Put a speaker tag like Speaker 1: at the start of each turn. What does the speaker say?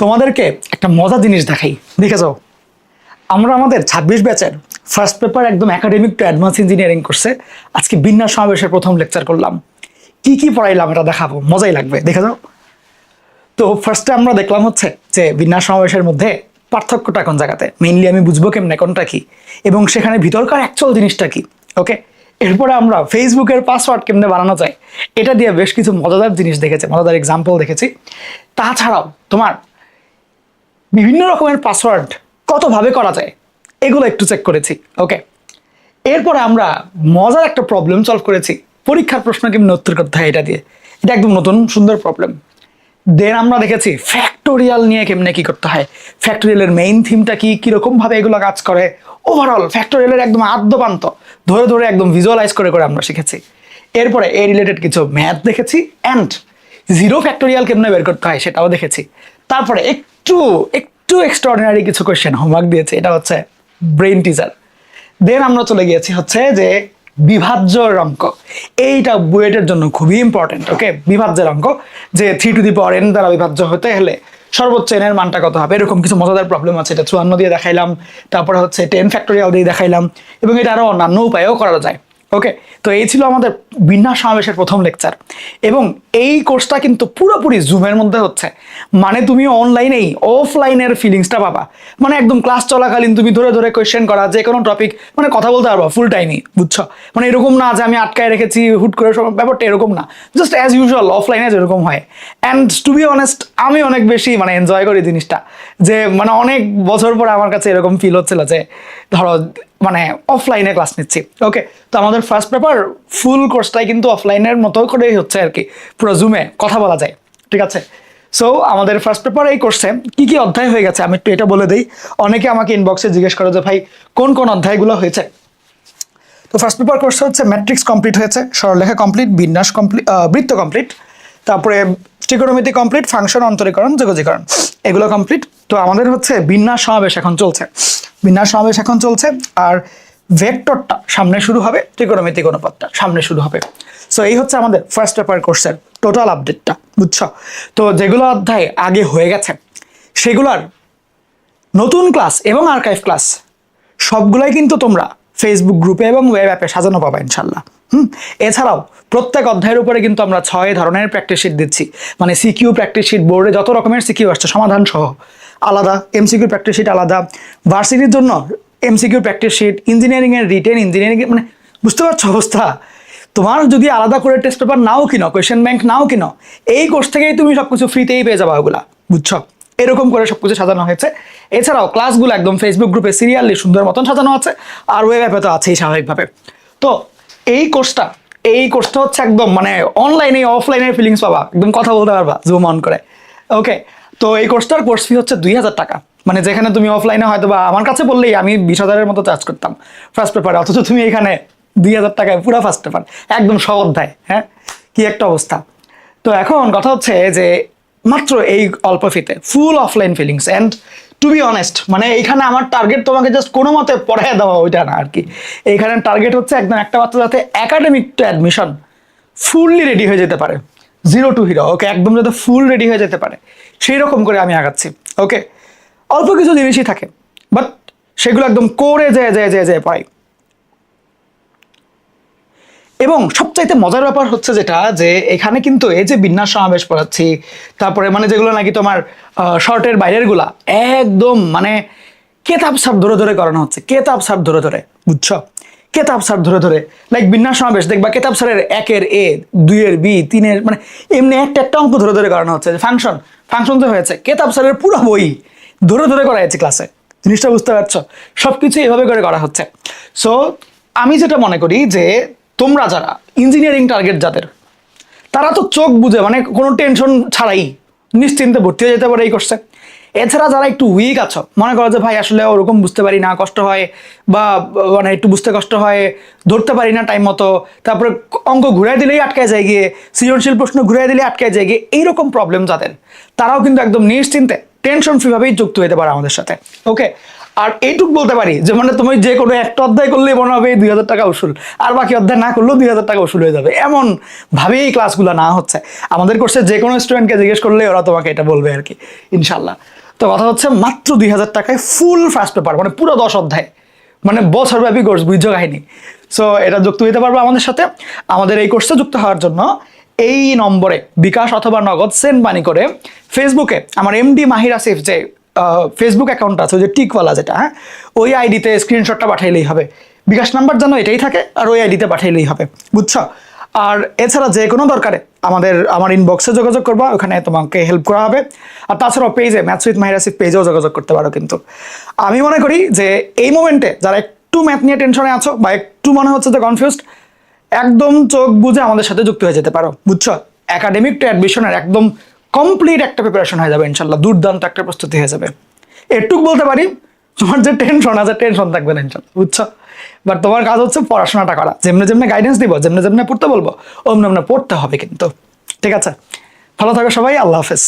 Speaker 1: তোমাদেরকে একটা মজা জিনিস দেখাই। দেখে যাও। আমরা আমাদের ছাব্বিশ ব্যাচের ফার্স্ট পেপার একদম একাডেমিক টু অ্যাডভান্স ইঞ্জিনিয়ারিং করছে আজকে বিন্যাস সমাবেশের প্রথম লেকচার করলাম। কি কি পড়াইলাম এটা দেখাবো? মজাই লাগবে। দেখে যাও। তো ফার্স্টে আমরা দেখলাম হচ্ছে যে বিন্যাস সমাবেশের মধ্যে পার্থক্যটা কোন জায়গাতে? মেইনলি আমি বুঝব কেমনে, কোনটা কি? এবং সেখানে ভিতরকার অ্যাকচুয়াল জিনিসটা কি? ওকে এরপরে আমরা ফেসবুকের পাসওয়ার্ড কেমনে বানানো যায়? এটা দিয়ে বেশ কিছু মজাদার জিনিস দেখেছি, মজাদার এক্সাম্পল দেখেছি। তাছাড়াও তোমার বিভিন্ন রকমের পাসওয়ার্ড কতভাবে করা যায়, এগুলো একটু চেক করেছি ওকে এরপরে আমরা মজার একটা প্রবলেম সলভ করেছি, পরীক্ষার প্রশ্ন কেমনি উত্তর করতে হয় এটা দিয়ে। এটা একদম নতুন, সুন্দর প্রবলেম দেন আমরা দেখেছি ফ্যাক্টোরিয়াল নিয়ে কেমনে কি করতে হয় ফ্যাক্টোরিয়ালের মেইন থিমটা কি কীরকম ভাবে এগুলো কাজ করে। ওভারঅল ফ্যাক্টোরিয়ালের একদম আদ্যপান্ত, ধরে ধরে একদম ভিজুয়ালাইজ করে করে আমরা শিখেছি। এরপরে এ রিলেটেড কিছু ম্যাথ দেখেছি অ্যান্ড জিরো ফ্যাক্টোরিয়াল কেমনে বের করতে হয় সেটাও দেখেছি। তারপরে একটু একটু এক্সট্রাঅর্ডিনারি কিছু কোয়েশ্চেন হোমওয়ার্ক দিয়েছে, এটা হচ্ছে ব্রেন টিজার দেন আমরা চলে গিয়েছি হচ্ছে যে বিভাজ্য অঙ্ক। এইটা বুয়েটের জন্য খুবই ইম্পর্টেন্ট ওকে বিভাজ্যের অঙ্ক, যে three to the power n দ্বারা বিভাজ্য হতে হলে সর্বোচ্চ এনের মানটা কত হবে? এরকম কিছু মজাদার প্রবলেম আছে, এটা চুয়ান্ন দিয়ে দেখাইলাম। তারপরে হচ্ছে টেন ফ্যাক্টোরিয়াল দিয়ে দেখাইলাম। এবং এটা আরও অন্যান্য উপায়েও করা যায়। ওকে তো এই ছিল আমাদের বিন্যাস সমাবেশের প্রথম লেকচার এবং এই কোর্সটা কিন্তু পুরোপুরি জুমের মধ্যে হচ্ছে। মানে তুমি অনলাইনেই অফলাইনের ফিলিংসটা পাবা। মানে একদম ক্লাস চলাকালীন তুমি ধরে ধরে কোয়েশ্চেন করা, যে কোনো টপিক মানে কথা বলতে পারবা ফুল টাইমই বুঝছ? মানে এরকম না যে আমি আটকায় রেখেছি, হুট করে সব ব্যাপারটা এরকম না। জাস্ট অ্যাজ ইউজুয়াল অফলাইনে যেরকম হয়। অ্যান্ড টু বি অনেস্ট আমি অনেক বেশি মানে এনজয় করি জিনিসটা। যে মানে অনেক বছর পরে আমার কাছে এরকম ফিল হচ্ছিল যে, ধরো মানে অফলাইনে ক্লাস নিচ্ছি। ওকে তো আমাদের ফার্স্ট পেপার ফুল কোর্সটাই কিন্তু অফলাইনের মতো করেই হচ্ছে আর কি। পুরো জুমে কথা বলা যায়, ঠিক আছে? সো আমাদের ফার্স্ট পেপার এই কোর্সে কি কি অধ্যায় হয়ে গেছে? আমি একটু এটা বলে দিই। অনেকে আমাকে ইনবক্সে জিজ্ঞেস করে যে, ভাই, কোন কোন অধ্যায়গুলো হয়েছে? তো ফার্স্ট পেপার কোর্সে হচ্ছে ম্যাট্রিক্স কমপ্লিট হয়েছে, সরলরেখা কমপ্লিট বিন্যাস কমপ্লিট বৃত্ত কমপ্লিট তারপরে ট্রিকোনোমিতি কমপ্লিট ফাংশন অন্তরীকরণ, যোগজীকরণ। এগুলো কমপ্লিট তো আমাদের হচ্ছে বিন্যাস সমাবেশ এখন চলছে। বিন্যাস সমাবেশ এখন চলছে, আর ভেক্টরটা সামনে শুরু হবে ত্রিকোণমিতিক অনুপাতটা, সামনে শুরু হবে। সো এই হচ্ছে আমাদের ফার্স্ট পেপার কোর্সের টোটাল আপডেটটা বুঝছ? তো যেগুলো অধ্যায় আগে হয়ে গেছে, সেগুলোর নতুন ক্লাস এবং আর্কাইভ ক্লাস সবগুলাই কিন্তু তোমরা ফেসবুক গ্রুপে এবং ওয়েব অ্যাপে সাজানো পাবা ইনশাল্লাহ হুম, এছাড়াও প্রত্যেক অধ্যায়ের উপরে কিন্তু আমরা ছয় ধরনের প্র্যাকটিস শিট দিচ্ছি। মানে সিকিউ প্র্যাকটিস শিট বোর্ডে যত রকমের সিকিউ আসছে, সমাধান সহ। আলাদা এমসিকিউ প্র্যাকটিস শিট আলাদা। ভার্সিটির জন্য এমসিকিউ প্র্যাকটিস শিট ইঞ্জিনিয়ারিংয়ের রিটেন ইঞ্জিনিয়ারিং মানে বুঝতে পারছ অবস্থা? তোমার যদি আলাদা করে টেস্ট পেপার নাও কিনো কোয়েশ্চেন ব্যাংক নাও কিনো, এই কোর্স থেকেই তুমি সব কিছু ফ্রিতেই পেয়ে যাবা ওগুলা, বুঝছ? এরকম করে সব কিছু সাজানো হয়েছে। এছাড়াও ক্লাসগুলো একদম ফেসবুক গ্রুপে সিরিয়ালি সুন্দর মতন সাজানো আছে, আর ওয়েব অ্যাপে তো আছেই স্বাভাবিকভাবে। তো এই কোর্সটা এই কোর্সটা হচ্ছে একদম মানে অনলাইনে অফলাইনের ফিলিংস পাবা, একদম কথা বলতে পারবা জুম অন করে। ওকে তো এই কোর্সটার কোর্স ফি হচ্ছে দুই হাজার টাকা। মানে যেখানে তুমি অফলাইনে হয়তো বা আমার কাছে বললেই আমি বিশ হাজারের মতো চার্জ করতাম ফার্স্ট পেপারে অথচ তুমি এখানে দুই হাজার টাকায় পুরো ফার্স্ট পেপার একদম সব অধ্যায় হ্যাঁ? কি একটা অবস্থা। তো এখন কথা হচ্ছে যে মাত্র এই অল্প ফিতে full offline feelings and to be honest মানে এইখানে আমার টার্গেট তোমাকে জাস্ট কোনো মতে পড়ায় দেওয়া ওইটা না আর কি এইখানে টার্গেট হচ্ছে একদম একটা বাচ্চা যাতে academic to admission fully ready হয়ে যেতে পারে। জিরো টু হিরো ওকে একদম যাতে ফুল রেডি হয়ে যেতে পারে। সেই রকম করে আমি আগাচ্ছি ওকে অল্প কিছু জিনিসই থাকে বাট সেগুলো একদম করে যায় যায় যায় যায় পাই এবং সবচাইতে মজার ব্যাপার হচ্ছে যেটা, যে এখানে কিন্তু এই যে বিন্যাস সমাবেশ পড়াচ্ছি, তারপরে মানে যেগুলো নাকি তোমার শর্টের বাইরেরগুলা একদম মানে কেতাব সাপ ধরে ধরে করানো হচ্ছে, কেতাব সাপ ধরে ধরে, বুঝছ? কেতাব সার ধরে ধরে লাইক বিন্যাস সমাবেশ, দেখবা কেতাব সারের একের এ, দুইয়ের বি, তিনের মানে এমনি একটা একটা অঙ্ক ধরে ধরে করানো হচ্ছে ফাংশন ফাংশন তো হয়েছে, কেতাব সারের পুরো বই ধরে ধরে করা হয়েছে ক্লাসে জিনিসটা বুঝতে পারছ? সব কিছু এভাবে করে করা হচ্ছে। সো আমি যেটা মনে করি যে তোমরা যারা ইঞ্জিনিয়ারিং টার্গেট যাদের, তারা তো চোখ বুঝে মানে কোনো টেনশন ছাড়াই নিশ্চিন্তে ভর্তি হয়ে যেতে পারে এই কোর্সে এছাড়া যারা একটু উইক আছো, মনে করো যে ভাই আসলে ওরকম বুঝতে পারি না, কষ্ট হয়, বা মানে একটু বুঝতে কষ্ট হয়, ধরতে পারি না টাইম মতো, তারপরে অঙ্ক ঘুরাই দিলেই আটকায় যায় গিয়ে, সৃজনশীল প্রশ্ন ঘুরাই দিলে আটকায় যায় গিয়ে, এইরকম প্রবলেম যাদের, তারাও কিন্তু একদম নিশ্চিন্তে টেনশন ফ্রি ভাবেই যুক্ত হতে পারো আমাদের সাথে। ওকে আর এইটুক বলতে পারি যে মানে তুমি যে কোনো একটা অধ্যায় করলে মনে হবে দুই হাজার টাকা উসুল। আর বাকি অধ্যায় না করলেও দুই হাজার টাকা উসুল হয়ে যাবে। এমন ভাবেই ক্লাসগুলো না হচ্ছে। আমাদের কোর্সে যে কোনো স্টুডেন্টকে জিজ্ঞেস করলে ওরা তোমাকে এটা বলবে আর কি ইনশাল্লাহ তো কথা হচ্ছে মাত্র দুই হাজার টাকায় ফুল ফার্স্ট পেপার মানে পুরো দশ অধ্যায়। মানে বছরব্যাপী কোর্স বুঝছ কাহিনী? সো এটা যুক্ত হইতে পারবে আমাদের সাথে। আমাদের এই কোর্সে যুক্ত হওয়ার জন্য এই নম্বরে বিকাশ অথবা নগদ সেন্ড মানি করে ফেসবুকে আমার এমডি মাহির আসিফ যে ফেসবুক অ্যাকাউন্ট আছে, ওই যে টিকওয়ালা যেটা হ্যাঁ ওই আইডিতে স্ক্রিনশটটা পাঠাইলেই হবে। বিকাশ নাম্বার যেন এটাই থাকে, আর ওই আইডিতে পাঠাইলেই হবে, বুঝছ? আর এছাড়া যে কোনো দরকারে আমাদের, আমার ইনবক্সে যোগাযোগ করবা, ওখানে তোমাকে হেল্প করা হবে। আর তাছাড়াও পেজে ম্যাথস উইথ মাহিরাসিফ পেজেও যোগাযোগ করতে পারো কিন্তু। আমি মনে করি যে এই মোমেন্টে যারা একটু ম্যাথ নিয়ে টেনশনে আছো বা একটু মনে হচ্ছে যে কনফিউজড একদম চোখ বুঝে আমাদের সাথে যুক্ত হয়ে যেতে পারো, বুঝছ? একাডেমিক টু অ্যাডমিশনের একদম কমপ্লিট একটা প্রিপারেশন হয়ে যাবে, ইনশাল্লাহ, দুর্দান্ত একটা প্রস্তুতি হয়ে যাবে। এটুক বলতে পারি, তোমার যে টেনশন আছে টেনশন থাকবে না, ইনশাল্লাহ, বুঝছ? বাট তোমার কাজ হচ্ছে পড়াশোনাটা করা, যেমনি যেমনি গাইডেন্স দিব, যেমনি যেমনি পড়তে বলব, অমনি অমনি পড়তে হবে কিন্তু, ঠিক আছে? ভালো থাকো সবাই, আল্লাহ হাফেজ।